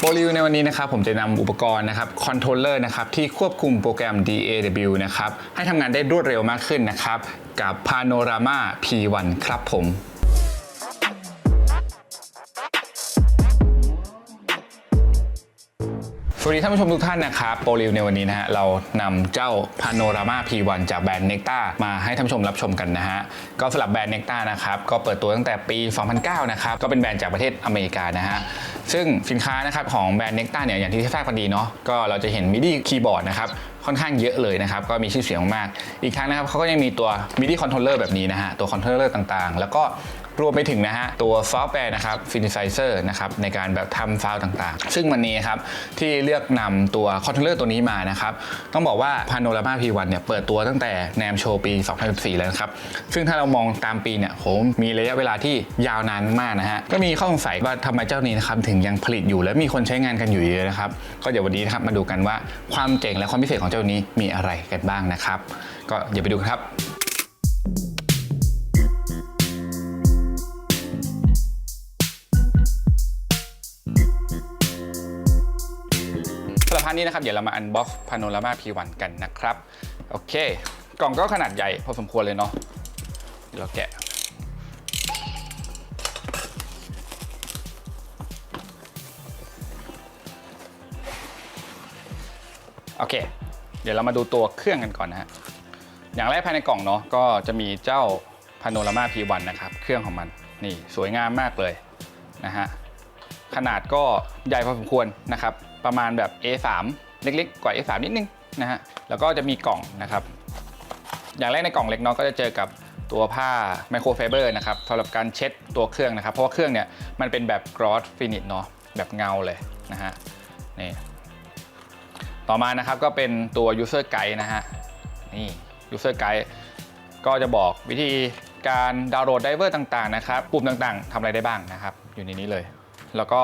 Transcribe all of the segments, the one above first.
โปรรีวิวในวันนี้นะครับผมจะนำอุปกรณ์นะครับคอนโทรลเลอร์นะครับที่ควบคุมโปรแกรม DAW นะครับให้ทำงานได้รวดเร็วมากขึ้นนะครับกับ Panorama P1 ครับผม สวัสดีท่านผู้ชมทุกท่านนะครับโปรรีวิวในวันนี้นะฮะเรานำเจ้าพาโนรามา P1 จากแบรนด์เนกตามาให้ท่านผู้ชมรับชมกันนะฮะก็สำหรับแบรนด์เนกตานะครับก็เปิดตัวตั้งแต่ปี 2009 นะครับก็เป็นแบรนด์จากประเทศอเมริกานะฮะซึ่งสินค้านะครับของแบรนด์เนกตาเนี่ยอย่างที่ทราบกันดีเนาะก็เราจะเห็นมิดี้คีย์บอร์ดนะครับ ค่อนข้างเยอะเลยนะครับ ก็มีชื่อเสียงมาก อีกทั้งนะครับเขาก็ยังมีตัว MIDI controller แบบนี้นะฮะ ตัว controller ต่างๆ แล้วก็รวมไปถึงนะฮะ ตัวซอฟต์แวร์นะครับฟินิไซเซอร์นะครับในการแบบทำฟาวล์ต่างๆ ซึ่งวันนี้ครับที่เลือกนำตัวคอนโทรลเลอร์ตัวนี้มานะครับ ต้องบอกว่า Panorama P1 เนี่ยเปิดตัวตั้งแต่แนมโชว์ปี 2014 แล้วนะครับ ซึ่งถ้าเรามองตามปีเนี่ยโหมีระยะเวลาที่ยาวนานมากนะฮะ ก็มีข้อสงสัยว่าทำไมเจ้านี้นะครับถึงยังผลิตอยู่และมีคนใช้งานกันอยู่เยอะนะครับ ก็เดี๋ยววันนี้นะครับมาดูกันว่าความเจ๋งและความพิเศษของเจ้านี้มีอะไรกันบ้างนะครับ ก็อย่าไปดูกันครับสำหรับพาร์ทนี้นะครับ เดี๋ยวเรามาอันบ็อกซ์พาโนรามา P1 กันนะครับ โอเค กล่องก็ขนาดใหญ่พอสมควรเลยเนาะเดี๋ยวเราแกะโอเค ดี๋ยวเรามาดูตัวเครื่องกันก่อนนะฮะอย่างแรกภายในกล่องเนาะก็จะมีเจ้าพาโนรามา P1 นะครับ เครื่องของมันนี่สวยงามมากเลยนะฮะขนาดก็ใหญ่พอสมควรนะครับ ประมาณแบบ A3 เล็กๆ กว่า A3 นิดนึงนะฮะแล้วก็จะมีกล่องนะครับ อย่างแรกในกล่องเล็กเนาะก็จะเจอกับตัวผ้าไมโครไฟเบอร์นะครับสำหรับการเช็ดตัวเครื่องนะครับ เพราะว่าเครื่องเนี่ยมันเป็นแบบ gloss finish เนาะแบบเงาเลยนะฮะนี่ ต่อมานะครับก็เป็นตัว user guide นะฮะ นี่ user guide ก็จะบอกวิธีการดาวน์โหลดไดเวอร์ต่างๆนะครับ ปุ่มต่างๆทำอะไรได้บ้างนะครับ อยู่ในนี้เลย แล้วก็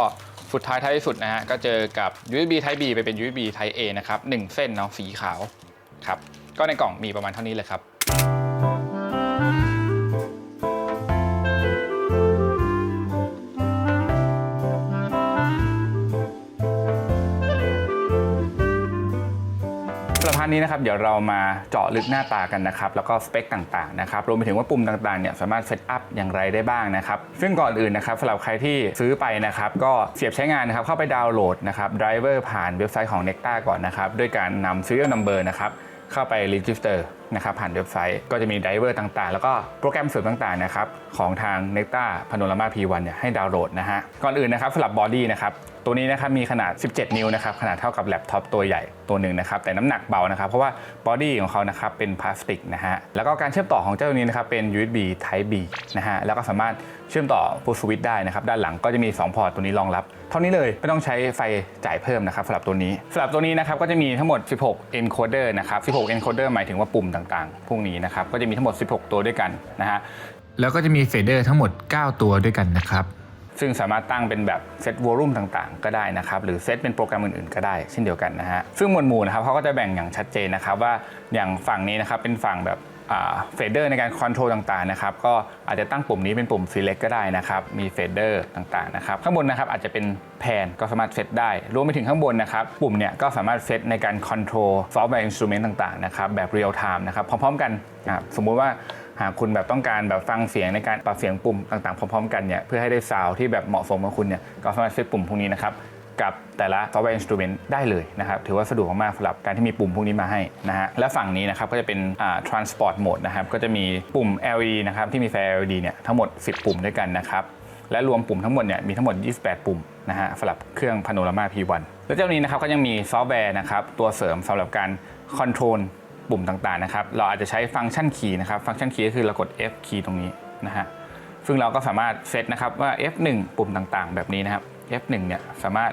สุดท้ายท้ายสุดนะฮะ ก็เจอกับ USB Type B ไปเป็น USB Type A นะครับหนึ่งเส้นเนาะสีขาวครับ ก็ในกล่องมีประมาณเท่านี้เลยครับ สำหรับพาร์ทนี้นะครับเดี๋ยวเรามาเจาะลึกหน้าตากันนะครับแล้วก็สเปคต่างๆนะครับรวมไปถึงว่าปุ่มต่างๆเนี่ยสามารถเซตอัพอย่างไรได้บ้างนะครับซึ่งก่อนอื่นนะครับสำหรับใครที่ซื้อไปนะครับก็เสียบใช้งานนะครับเข้าไปดาวน์โหลดนะครับไดรเวอร์ผ่านเว็บไซต์ของ Nectar ก่อนนะครับด้วยการนำ serial number นะครับเข้าไป register นะครับผ่านเว็บไซต์ก็จะมีไดรเวอร์ต่างๆ แล้วก็โปรแกรมเสริมต่างๆนะครับของทาง Nectar Panorama P1 เนี่ยให้ดาวน์โหลดนะฮะก่อนอื่นนะครับสำหรับบอดี้นะครับตัวนี้นะครับมีขนาด 17 นิ้วนะครับขนาดเท่ากับแล็ปท็อปตัวใหญ่ตัวหนึ่งนะครับแต่น้ำหนักเบานะครับเพราะว่าบอดี้ของเขานะครับเป็นพลาสติกนะฮะแล้วก็การเชื่อมต่อของเจ้าตัวนี้นะครับเป็น USB Type B นะฮะแล้วก็สามารถเชื่อมต่อ Full Switch ได้นะครับด้านหลังก็จะมี 2 พอร์ตตัวนี้รองรับ เท่านี้เลยไม่ต้องใช้ไฟจ่ายเพิ่มนะครับสำหรับตัวนี้สำหรับตัวนี้นะครับก็จะมีทั้งหมด 16 encoder นะครับ 16 encoder หมายถึงว่าปุ่มต่างๆพวกนี้นะครับก็จะมีทั้งหมด 16 ตัวด้วยกันนะฮะแล้วก็จะมีเฟเดอร์ทั้งหมด 9 ตัวด้วยกันนะครับซึ่งสามารถตั้งเป็นแบบเซตวอลลุ่มต่างๆ ก็ได้นะครับ หรือเซตเป็นโปรแกรมอื่นๆ ก็ได้เช่นเดียวกันนะฮะซึ่งหมวดหมู่นะครับเขาก็จะแบ่งอย่างชัดเจนนะครับว่าอย่างฝั่งนี้นะครับเป็นฝั่งแบบ เฟเดอร์ในการคอนโทรลต่างๆนะครับก็อาจจะตั้งปุ่มนี้เป็นปุ่ม select ก็ได้นะครับ มีเฟเดอร์ต่างๆนะครับข้างบนนะครับอาจจะเป็นแพนก็สามารถเซตได้ รวมไปถึงข้างบนนะครับปุ่มเนี่ยก็สามารถเซตในการคอนโทรลซอฟต์แวร์อินสตูเมนต์ต่างๆนะครับแบบเรียลไทม์นะครับพร้อมๆกันนะสมมุติว่าหากคุณแบบต้องการแบบฟังเสียงในการปรับเสียงปุ่มต่างๆพร้อมๆ กันเนี่ยเพื่อให้ได้ซาวด์ที่แบบเหมาะสมกับคุณเนี่ยก็สามารถเซตปุ่มพวกนี้นะครับ กับแต่ละซอฟต์แวร์อินสตูเมนต์ได้เลยนะครับ ถือว่าสะดวกมากๆสำหรับการที่มีปุ่มพวกนี้มาให้นะฮะและฝั่งนี้นะครับก็จะเป็นอ่า transport mode นะครับก็จะมีปุ่ม LED นะครับที่มีไฟ LED เนี่ยทั้งหมด 10 ปุ่มด้วยกันนะครับและรวมปุ่มทั้งหมดเนี่ยมีทั้งหมด 28 ปุ่มนะฮะสำหรับเครื่อง Panorama P1 แล้วเจ้านี้นะครับก็ยังมีซอฟต์แวร์นะครับตัวเสริมสำหรับการคอนโทรลปุ่มต่างๆนะครับเราอาจจะใช้ฟังก์ชันคีย์นะครับฟังก์ชันคีย์ก็คือเรากด F คีย์ตรงนี้นะฮะ ซึ่งเราก็สามารถเซตนะครับว่า F1 ปุ่มต่างๆ แบบนี้นะครับ F1 เนี่ยสามารถ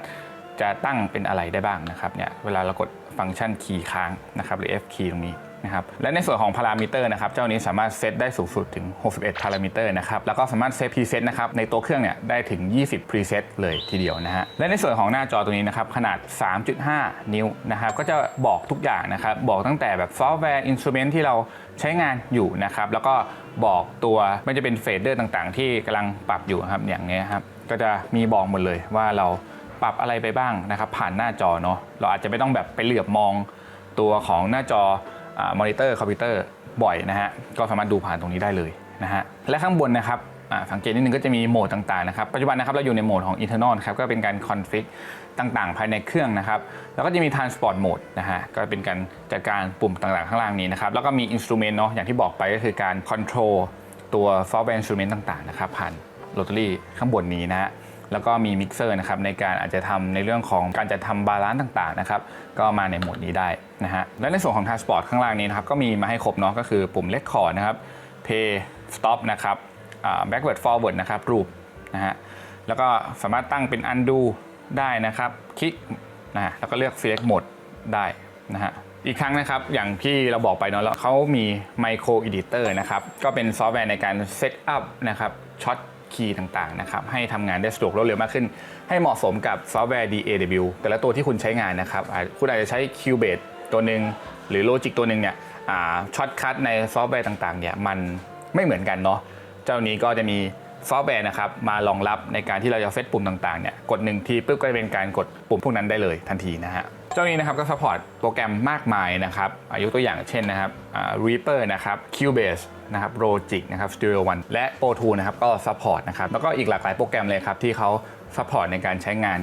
จะตั้งเป็นอะไรได้บ้างนะครับเนี่ยเวลาเรากดฟังก์ชันคีย์ค้างนะครับหรือ F คีย์ตรงนี้ นะครับและในส่วนของพารามิเตอร์นะครับเจ้านี้สามารถเซตได้สูงสุดถึง 61พารามิเตอร์นะครับแล้วก็สามารถเซตพรีเซตนะครับในตัวเครื่องเนี่ยได้ถึง 20พรีเซตเลยทีเดียวนะฮะและในส่วนของหน้าจอตัวนี้นะครับขนาด 3.5 นิ้วนะครับก็จะบอกทุกอย่างนะครับบอกตั้งแต่แบบซอฟต์แวร์อินสตูเมนต์ที่เราใช้งานอยู่นะครับแล้วก็บอกตัวไม่จะเป็นเฟดเดอร์ต่างๆ ที่กำลังปรับอยู่ครับอย่างเงี้ยครับก็จะมีบอกหมดเลยว่าเราปรับอะไรไปบ้างนะครับผ่านหน้าจอเนาะเราอาจจะไม่ต้องแบบไปเหลือบมองตัวของหน้าจอ มอนิเตอร์คอมพิวเตอร์บ่อยนะฮะก็สามารถดูผ่านตรงนี้ได้เลยนะฮะและข้างบนนะครับสังเกตนิดนึงก็จะมีโหมดต่างๆนะครับปัจจุบันนะครับเราอยู่ในโหมดของ internal นะครับก็เป็นการคอนฟิกต่างๆ ภายในเครื่องนะครับแล้วก็จะมี transport mode นะฮะก็เป็นการจัดการปุ่มต่างๆ ข้างล่างนี้นะครับแล้วก็มี instrument เนาะอย่างที่บอกไปก็คือการ control ตัว software instrument ต่างๆนะครับผ่านโรตารี่ข้างบนนี้นะฮะ แล้วก็มีมิกเซอร์นะครับในการอาจจะทำในเรื่องของการจะทำบาลานซ์ต่างๆนะครับก็มาในโหมดนี้ได้นะฮะและในส่วนของ transport ข้างล่างนี้นะครับก็มีมาให้ครบเนาะก็คือปุ่ม record นะครับ play stop นะครับอ่า backward forward นะครับ loop นะฮะแล้วก็สามารถตั้งเป็น undo ได้นะครับคลิกนะฮะแล้วก็เลือก select mode ได้นะฮะอีกครั้งนะครับอย่างที่เราบอกไปเนาะแล้วเขามี micro editor นะครับก็เป็นซอฟต์แวร์ในการเซตอัพนะครับช็อต คีย์ต่างๆนะครับให้ทำงานได้สะดวกรวดเร็วมากขึ้น ให้เหมาะสมกับซอฟต์แวร์ DAW แต่ละตัวที่คุณใช้งานนะครับอ่าคุณอาจจะใช้ Cubase ตัวหนึ่งหรือ Logic ตัวหนึ่งเนี่ยช็อตคัทในซอฟต์แวร์ต่างๆเนี่ยมันไม่เหมือนกันเนาะเจ้านี้ก็จะมีซอฟต์แวร์นะครับมารองรับในการที่เราจะเซตปุ่มต่างๆเนี่ยกดหนึ่งทีปุ๊บก็จะเป็นการกดปุ่มพวกนั้นได้เลยทันทีนะฮะ เจ้านี้นะครับก็สปอร์ตโปรแกรมมากมายนะครับอายุตัวอย่างเช่นนะครับ Reaper นะครับ Cubase นะครับ Logic นะครับ Studio One และ Pro Tools นะครับก็ซัพพอร์ตนะครับแล้วก็อีกหลากหลายโปรแกรมเลยครับที่เขาซัพพอร์ตในการใช้งาน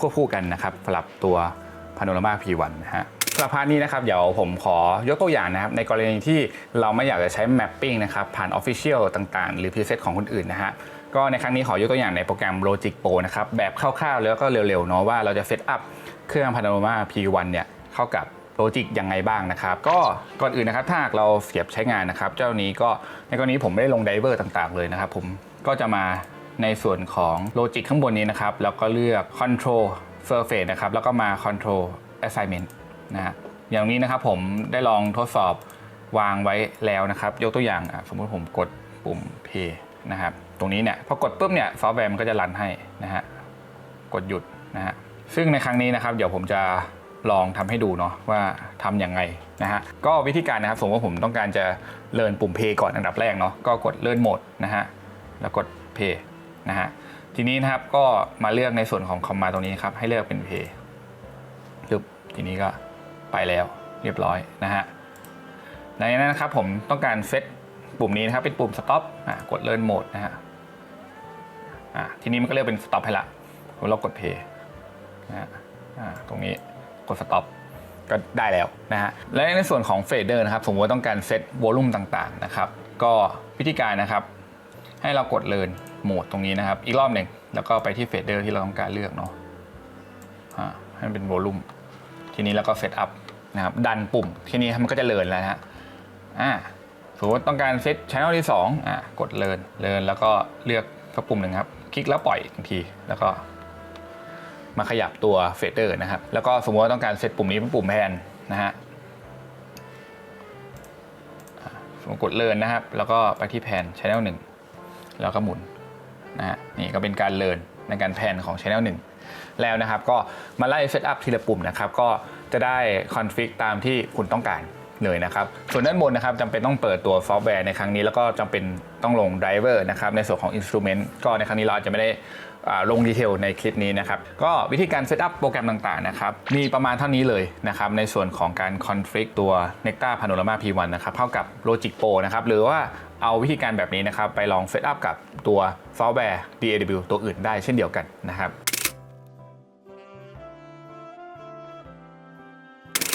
ควบคู่กันนะครับสำหรับตัว Panorama P1 นะฮะสำหรับพาร์ทนี้นะครับเดี๋ยวผมขอยกตัวอย่างนะครับในกรณีที่เราไม่อยากจะใช้ mapping นะครับผ่าน Official ต่างๆ หรือ preset ของคนอื่นนะฮะก็ในครั้งนี้ขอยกตัวอย่างในโปรแกรม Logic Pro นะครับแบบคร่าวๆ แล้วก็เร็วๆเนาะว่าเราจะเซตอัพ เครื่อง Panorama P1 เนี่ยเข้ากับโลจิกยังไงบ้างนะครับ ก็ก่อนอื่นนะครับถ้าเราเสียบใช้งานนะครับ เจ้านี้ก็ในกรณีผมไม่ได้ลงไดเวอร์ต่างๆเลยนะครับ ผมก็จะมาในส่วนของโลจิกข้างบนนี้นะครับ แล้วก็เลือก Control Surface นะครับ แล้วก็มา Control Assignment นะฮะอย่างนี้นะครับผมได้ลองทดสอบวางไว้แล้วนะครับ ยกตัวอย่างอะสมมติผมกดปุ่ม Play นะครับ ตรงนี้เนี่ยพอกดปุ๊บเนี่ยซอฟต์แวร์มันก็จะรันให้นะฮะกดหยุดนะฮะ ซึ่งในครั้งนี้นะครับเดี๋ยวผมจะลองทำให้ดูเนาะว่าทำยังไงนะฮะก็วิธีการนะครับสมมติว่าผมต้องการจะเลินปุ่มเพย์ก่อนอันดับแรกเนาะก็กดเลื่อนโหมดนะฮะแล้วกดเพย์นะฮะทีนี้นะครับก็มาเลือกในส่วนของคอมมาตรงนี้ครับให้เลือกเป็นเพย์ปึ๊บทีนี้ก็ไปแล้วเรียบร้อยนะฮะหลังจากนั้นนะครับผมต้องการเซตปุ่มนี้นะครับเป็นปุ่ม stop อะกดเลื่อนโหมดนะฮะอะทีนี้มันก็เรียกเป็น stop ให้ละผมเรากด play นะฮะอ่าตรงนี้กด stop ก็ได้แล้วนะฮะ และในส่วนของ fader นะครับ สมมติว่าต้องการเซตวอลุ่มต่างๆนะครับ ก็วิธีการนะครับ ให้เรากดเลินโหมดตรงนี้นะครับ อีกรอบหนึ่งแล้วก็ไปที่ fader ที่เราต้องการเลือกเนาะอ่าให้มันเป็นวอลุ่มทีนี้แล้วก็เซตอัพนะครับ ดันปุ่ม ทีนี้มันก็จะเลินแล้วฮะอ่าสมมติต้องการเซตช่องที่2อ่ากดเลินเลินแล้วก็เลือกสักปุ่มหนึ่งครับ คลิกแล้วปล่อยทันที แล้วก็ มาขยับตัวเฟเดอร์นะครับ แล้วก็สมมติว่าต้องการเซตปุ่มนี้เป็นปุ่มแพนนะฮะสมมติกดเลินนะครับ แล้วก็ไปที่แพนช anel หนึ่งแล้วก็หมุนนะฮะนี่ก็เป็นการเลินในการแพนของ channel หนึ่งแล้วนะครับ ก็มาไล่เซตอัพทีละปุ่มนะครับ ก็จะได้คอนฟิกตามที่คุณต้องการ เลยนะครับส่วนด้านบนนะครับจำเป็นต้องเปิดตัวซอฟต์แวร์ในครั้งนี้แล้วก็จำเป็นต้องลงไดรเวอร์นะครับในส่วนของ Instrument ก็ในครั้งนี้เราจะไม่ได้ลงดีเทลในคลิปนี้นะครับ ก็วิธีการเซตอัพโปรแกรมต่างๆนะครับ มีประมาณเท่านี้เลยนะครับ ในส่วนของการคอนฟิกตัว Necta Panorama P1 นะครับเข้ากับ Logic Pro นะครับ หรือว่าเอาวิธีการแบบนี้นะครับ ไปลองเซตอัพกับตัวซอฟต์แวร์ DAW ตัวอื่นได้เช่นเดียวกันนะครับ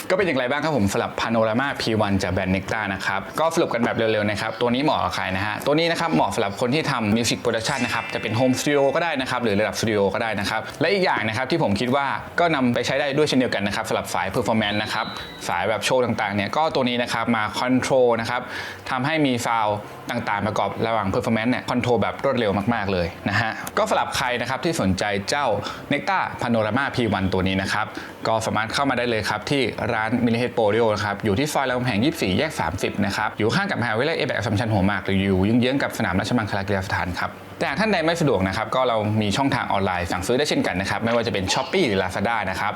ก็เป็นอย่างไรบ้างครับผมสำหรับ Panorama P1 จากแบรนด์ Necta นะครับ ก็สรุปกันแบบเร็วๆนะครับ ตัวนี้เหมาะกับใครนะฮะ ตัวนี้นะครับเหมาะสำหรับคนที่ทำมิวสิกโปรดักชันนะครับ จะเป็นโฮมสตูดิโอก็ได้นะครับ หรือระดับสตูดิโอก็ได้นะครับ และอีกอย่างนะครับที่ผมคิดว่าก็นำไปใช้ได้ด้วยเช่นเดียวกันนะครับสำหรับสาย Performance นต์นะครับ สายแบบโชว์ต่างๆเนี่ย ก็ตัวนี้นะครับมาคอนโทรลนะครับทำให้มีซาวต่างๆ ประกอบระหว่าง Performance เนี่ยคอนโทรลแบบรวดเร็วมากๆเลยนะฮะ ก็สำหรับใครนะครับที่สนใจเจ้า Necta Panorama P1 ตัวนี้นะครับ ก็สามารถเข้ามาได้เลยครับที่ร้าน Mini Head Pro นะครับอยู่ที่ซอยรามคำแหง 24 แยก 30 นะครับอยู่ข้างกับมหาวิทยาลัยเอแบกสัมชันหัวหมากหรืออยู่เยื้องๆกับสนามราชมังคลากีฬาสถานครับแต่หาท่านใดไม่สะดวกนะครับก็เรามีช่องทางออนไลน์สั่งซื้อได้เช่นกันนะครับไม่ว่าจะเป็น s h อ p e e หรือ Lazada นะครับ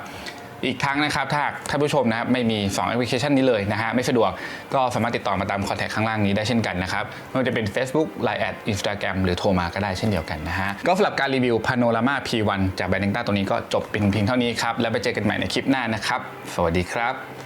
อีกทั้งนะครับถ้าหากท่านผู้ชมนะครับไม่มี2แอปพลิเคชันนี้เลยนะฮะไม่สะดวกก็สามารถติดต่อมาตามคอนแทคข้างล่างนี้ได้เช่นกันนะครับไม่ว่าจะเป็น Facebook Line แอดอินสตาแกรมหรือโทรมาก็ได้เช่นเดียวกันนะฮะก็สำหรับการรีวิว Panorama P1 จากแบรนด์เนต้าตัวนี้ก็จบเป็นเพียงเท่านี้ครับแล้วไปเจอกันใหม่ในคลิปหน้านะครับ สวัสดีครับ